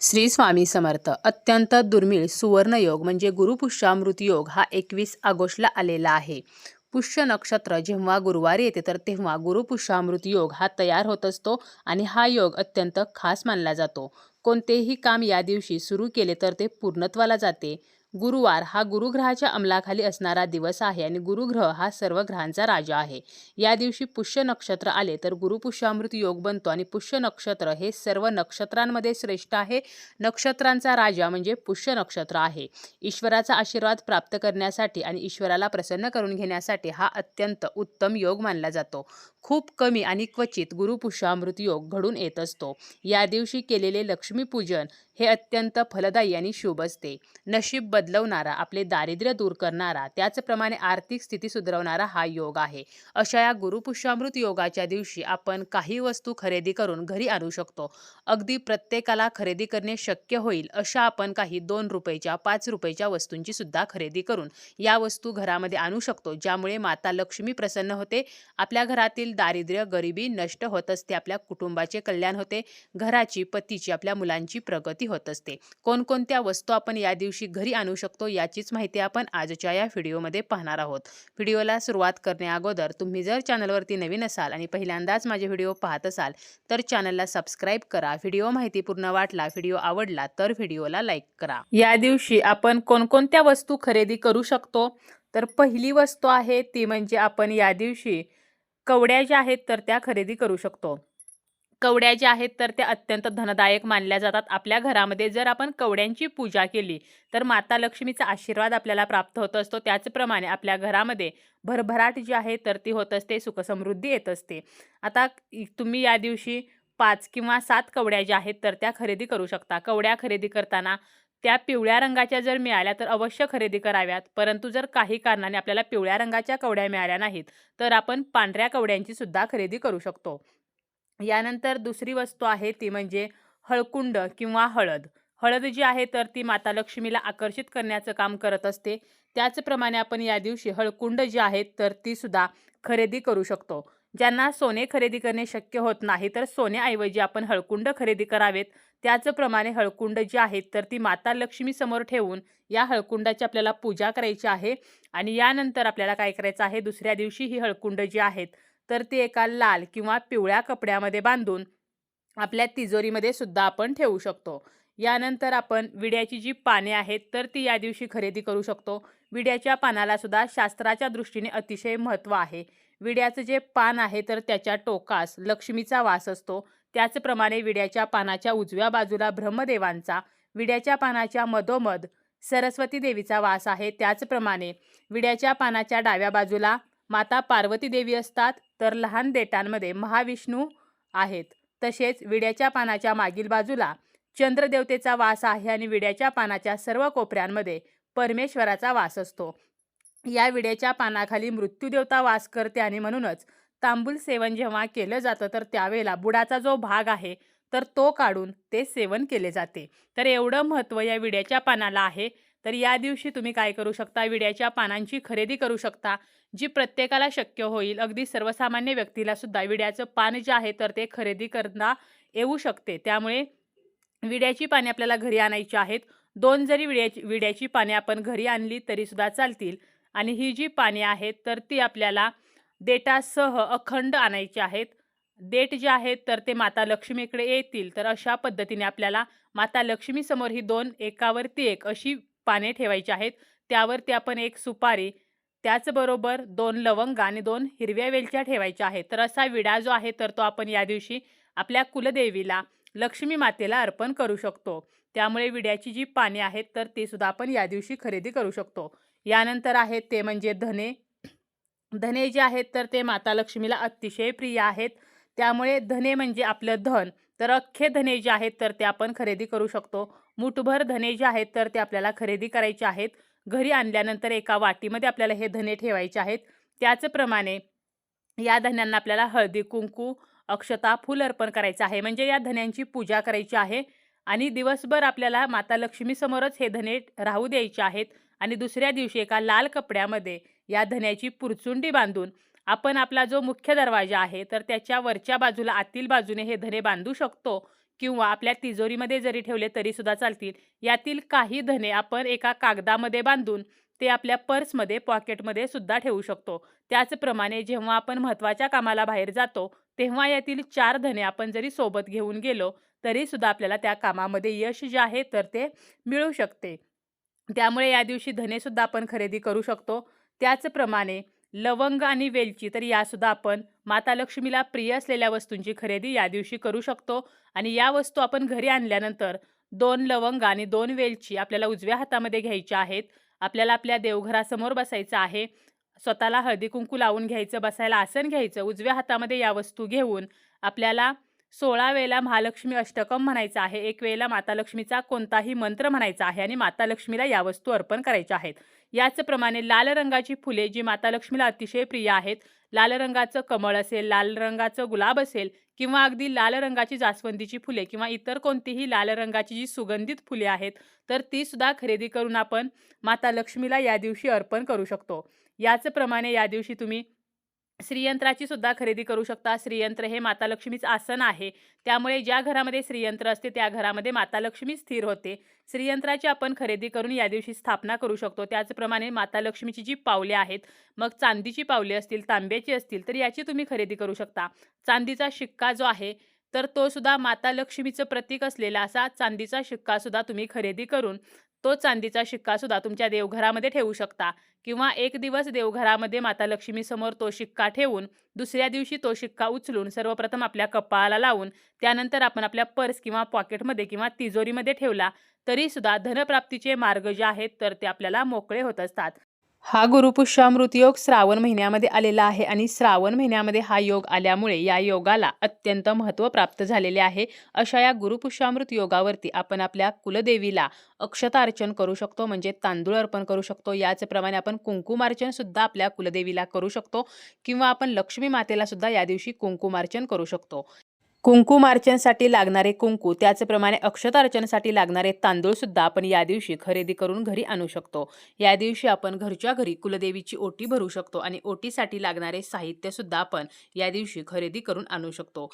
श्री स्वामी समर्थ. अत्यंत दुर्मिळ सुवर्णयोग म्हणजे गुरुपुष्यामृत योग हा एकवीस ऑगस्टला आलेला आहे. पुष्य नक्षत्र जेव्हा गुरुवारी येते तर तेव्हा गुरुपुष्यामृत योग हा तयार होत असतो आणि हा योग अत्यंत खास मानला जातो. कोणतेही काम या दिवशी सुरू केले तर ते पूर्णत्वाला जाते. गुरुवार हा गुरुग्रहाच्या अंमलाखाली असणारा दिवस आहे आणि गुरुग्रह हा सर्व ग्रहांचा राजा आहे. या दिवशी पुष्य नक्षत्र आले तर गुरुपुष्यामृत योग बनतो आणि पुष्य नक्षत्र हे सर्व नक्षत्रांमध्ये श्रेष्ठ आहे. नक्षत्रांचा राजा म्हणजे पुष्य नक्षत्र आहे. ईश्वराचा आशीर्वाद प्राप्त करण्यासाठी आणि ईश्वराला प्रसन्न करून घेण्यासाठी हा अत्यंत उत्तम योग मानला जातो. खूप कमी आणि क्वचित गुरुपुष्यामृत योग घडून येत असतो. या दिवशी केलेले लक्ष्मीपूजन हे अत्यंत फलदायी आणि शुभ असते. नशीब बदलवणारा आपले दारिद्र्य दूर करणारा त्याचप्रमाणे आर्थिक स्थिती सुधारवणारा हा योग आहे. अशा या गुरुपुष्यामृत योगाच्या दिवशी आपण काही वस्तू खरेदी करून घरी आणू शकतो. अगदी प्रत्येकाला खरेदी करणे शक्य होईल अशा आपण काही दोन रुपयाच्या पाच रुपयाच्या वस्तूंची सुद्धा खरेदी करून या वस्तू घरामध्ये आणू शकतो ज्यामुळे माता लक्ष्मी प्रसन्न होते. आपल्या घरातील दारिद्र्य गरिबी नष्ट होत असते आपल्या कुटुंबाचे कल्याण होते घराची पतीची आपल्या मुलांची प्रगती होत असते. कोणकोणत्या वस्तू आपण या दिवशी घरी आणू शकतो याचीच माहिती आपण आजच्या या व्हिडिओमध्ये पाहणार आहोत. व्हिडिओला सुरुवात करण्याअगोदर तुम्ही जर चॅनलवरती नवीन असाल आणि पहिल्यांदाच माझे व्हिडिओ पाहत असाल तर चॅनलला सबस्क्राईब करा. व्हिडिओ माहितीपूर्ण वाटला व्हिडिओ आवडला तर व्हिडिओला लाईक करा. या दिवशी आपण कोणकोणत्या वस्तू खरेदी करू शकतो? तर पहिली वस्तू आहे ती म्हणजे आपण या दिवशी कवड्या ज्या आहेत तर त्या खरेदी करू शकतो. कवड्या ज्या आहेत तर त्या अत्यंत धनदायक मानल्या जातात. आपल्या घरामध्ये जर आपण कवड्यांची पूजा केली तर माता लक्ष्मीचा आशीर्वाद आपल्याला प्राप्त होत असतो. त्याचप्रमाणे आपल्या घरामध्ये भरभराट जी आहे तर ती होत असते सुखसमृद्धी येत असते. आता तुम्ही या दिवशी पाच किंवा सात कवड्या ज्या आहेत तर त्या खरेदी करू शकता. कवड्या खरेदी करताना त्या पिवळ्या रंगाच्या जर मिळाल्या तर अवश्य खरेदी कराव्यात. परंतु जर काही कारणाने आपल्याला पिवळ्या रंगाच्या कवड्या मिळाल्या नाहीत तर आपण पांढऱ्या कवड्यांची सुद्धा खरेदी करू शकतो. यानंतर दुसरी वस्तू आहे ती म्हणजे हळकुंड किंवा हळद. हळद जी आहे तर ती माता लक्ष्मीला आकर्षित करण्याचं काम करत असते. त्याचप्रमाणे आपण या दिवशी हळकुंड जी आहेत तर ती सुद्धा खरेदी करू शकतो. ज्यांना सोने खरेदी करणे शक्य होत नाही तर सोन्याऐवजी आपण हळकुंड खरेदी करावेत. त्याचप्रमाणे हळकुंड जी आहेत तर ती माता लक्ष्मीसमोर ठेवून या हळकुंडाची आपल्याला पूजा करायची आहे. आणि यानंतर आपल्याला काय करायचं आहे दुसऱ्या दिवशी ही हळकुंड जी आहेत तर ती एका लाल किंवा पिवळ्या कपड्यामध्ये बांधून आपल्या तिजोरीमध्ये सुद्धा आपण ठेवू शकतो. यानंतर आपण विड्याची जी पाने आहेत तर ती या दिवशी खरेदी करू शकतो. विड्याच्या पानाला सुद्धा शास्त्राच्या दृष्टीने अतिशय महत्त्व आहे. विड्याचं जे पान आहे तर त्याच्या टोकास लक्ष्मीचा वास असतो. त्याचप्रमाणे विड्याच्या पानाच्या उजव्या बाजूला ब्रह्मदेवांचा विड्याच्या पानाच्या मधोमध सरस्वती देवीचा वास आहे. त्याचप्रमाणे विड्याच्या पानाच्या डाव्या बाजूला माता पार्वती देवी असतात. तर लहान देटांमध्ये महाविष्णू आहेत. तसेच विड्याच्या पानाच्या मागील बाजूला चंद्रदेवतेचा वास आहे आणि विड्याच्या पानाच्या सर्व कोपऱ्यांमध्ये परमेश्वराचा वास असतो. या विड्याच्या पानाखाली मृत्यूदेवता वास करते आणि म्हणूनच तांबूल सेवन जेव्हा केलं जातं तर त्यावेळेला बुडाचा जो भाग आहे तर तो काढून ते सेवन केले जाते. तर एवढं महत्त्व या विड्याच्या पानाला आहे. तर या दिवशी तुम्ही काय करू शकता? विड्याच्या पानांची खरेदी करू शकता जी प्रत्येकाला शक्य होईल. अगदी सर्वसामान्य व्यक्तीला सुद्धा विड्याचं पान जे आहे तर ते खरेदी करता येऊ शकते. त्यामुळे विड्याची पाने आपल्याला घरी आणायची आहेत. दोन जरी विड्याची विड्याची पाने आपण घरी आणली तरीसुद्धा चालतील. आणि ही जी पाने आहेत तर ती आपल्याला देटासह अखंड आणायची आहेत. देठ जे आहेत तर ते माता लक्ष्मीकडे येतील. तर अशा पद्धतीने आपल्याला माता लक्ष्मीसमोर ही दोन एकावरती एक अशी पाने ठेवायची आहेत. त्यावरती आपण एक सुपारी त्याचबरोबर दोन लवंग आणि दोन हिरव्या वेलच्या ठेवायच्या आहेत. तर असा विडा जो आहे तर तो आपण या दिवशी आपल्या कुलदेवीला लक्ष्मी मातेला अर्पण करू शकतो. त्यामुळे विड्याची जी पाने आहेत तर ती सुद्धा आपण या दिवशी खरेदी करू शकतो. यानंतर आहेत ते म्हणजे धने. धने जे आहेत तर ते माता लक्ष्मीला अतिशय प्रिय आहेत. त्यामुळे धने म्हणजे आपलं धन. तर अख्खे धने जे आहेत तर ते आपण खरेदी करू शकतो. मुठभर धने जे आहेत तर ते आपल्याला खरेदी करायचे आहेत. घरी आणल्यानंतर एका वाटीमध्ये आपल्याला हे धने ठेवायचे आहेत. त्याचप्रमाणे या धन्यांना आपल्याला हळदी कुंकू अक्षता फूल अर्पण करायचं आहे. म्हणजे या धन्यांची पूजा करायची आहे. आणि दिवसभर आपल्याला माता लक्ष्मीसमोरच हे धने राहू द्यायचे आहेत. आणि दुसऱ्या दिवशी एका लाल कपड्यामध्ये या धन्याची पुरचुंडी बांधून आपण आपला जो मुख्य दरवाजा आहे तर त्याच्या वरच्या बाजूला आतील बाजूने हे धने बांधू शकतो किंवा आपल्या तिजोरीमध्ये जरी ठेवले तरीसुद्धा चालतील. यातील काही धने आपण एका कागदामध्ये बांधून ते आपल्या पर्समध्ये पॉकेटमध्ये सुद्धा ठेवू शकतो. त्याचप्रमाणे जेव्हा आपण महत्त्वाच्या कामाला बाहेर जातो तेव्हा यातील चार धने आपण जरी सोबत घेऊन गेलो तरीसुद्धा आपल्याला त्या कामामध्ये यश जे आहे तर ते मिळू शकते. त्यामुळे या दिवशी धनेसुद्धा आपण खरेदी करू शकतो. त्याचप्रमाणे लवंग आणि वेलची तर यासुद्धा आपण माता लक्ष्मीला प्रिय असलेल्या वस्तूंची खरेदी या दिवशी करू शकतो. आणि या वस्तू आपण घरी आणल्यानंतर दोन लवंग आणि दोन वेलची आपल्याला उजव्या हातामध्ये घ्यायच्या आहेत. आपल्याला आपल्या देवघरासमोर बसायचं आहे. स्वतःला हळदी कुंकू लावून घ्यायचं बसायला आसन घ्यायचं उजव्या हातामध्ये या वस्तू घेऊन आपल्याला सोळा वेळेला महालक्ष्मी अष्टकम म्हणायचं आहे. एक वेळेला माता लक्ष्मीचा कोणताही मंत्र म्हणायचा आहे आणि माता लक्ष्मीला या वस्तू अर्पण करायच्या आहेत. याचप्रमाणे लाल रंगाची फुले जी माता लक्ष्मीला अतिशय प्रिय आहेत. लाल रंगाचं कमळ असेल लाल रंगाचं गुलाब असेल किंवा अगदी लाल रंगाची जास्वंदीची फुले किंवा इतर कोणतीही लाल रंगाची जी सुगंधित फुले आहेत तर ती सुद्धा खरेदी करून आपण माता लक्ष्मीला या दिवशी अर्पण करू शकतो. याचप्रमाणे या दिवशी तुम्ही श्रीयंत्राची सुद्धा खरेदी करू शकता. श्रीयंत्र हे माता लक्ष्मीचं आसन आहे. त्यामुळे ज्या घरामध्ये श्रीयंत्र असते त्या घरामध्ये माता लक्ष्मी स्थिर होते. श्रीयंत्राची आपण खरेदी करून या दिवशी स्थापना करू शकतो. त्याचप्रमाणे माता लक्ष्मीची जी पावले आहेत मग चांदीची पावले असतील तांब्याची असतील तर याची तुम्ही खरेदी करू शकता. चांदीचा शिक्का जो आहे तर तो सुद्धा माता लक्ष्मीचं प्रतीक असलेला असा चांदीचा शिक्का सुद्धा तुम्ही खरेदी करून तो चांदीचा शिक्का सुद्धा तुमच्या देवघरामध्ये ठेवू शकता. किंवा एक दिवस देवघरामध्ये माता लक्ष्मीसमोर तो शिक्का ठेवून दुसऱ्या दिवशी तो शिक्का उचलून सर्वप्रथम आपल्या कपाळाला लावून त्यानंतर आपण आपल्या पर्स किंवा पॉकेटमध्ये किंवा तिजोरीमध्ये ठेवला तरीसुद्धा धनप्राप्तीचे मार्ग जे आहेत तर ते आपल्याला मोकळे होत असतात. हा गुरुपुष्यामृत योग श्रावण महिन्यामध्ये आलेला आहे आणि श्रावण महिन्यामध्ये हा योग आल्यामुळे या योगाला अत्यंत महत्त्व प्राप्त झालेले आहे. अशा या गुरुपुष्यामृत योगावरती आपण आपल्या कुलदेवीला अक्षतार्चन करू शकतो म्हणजे तांदूळ अर्पण करू शकतो. याचप्रमाणे आपण कुंकुमार्चन सुद्धा आपल्या कुलदेवीला करू शकतो किंवा आपण लक्ष्मी मातेला सुद्धा या दिवशी कुंकुमार्चन करू शकतो. कुंकुमार्चनसाठी लागणारे कुंकू त्याचप्रमाणे अक्षतार्चनसाठी लागणारे तांदूळ सुद्धा आपण या दिवशी खरेदी करून घरी आणू शकतो. या दिवशी आपण घरच्या घरी कुलदेवीची ओटी भरू शकतो आणि ओटीसाठी लागणारे साहित्य सुद्धा आपण या दिवशी खरेदी करून आणू शकतो.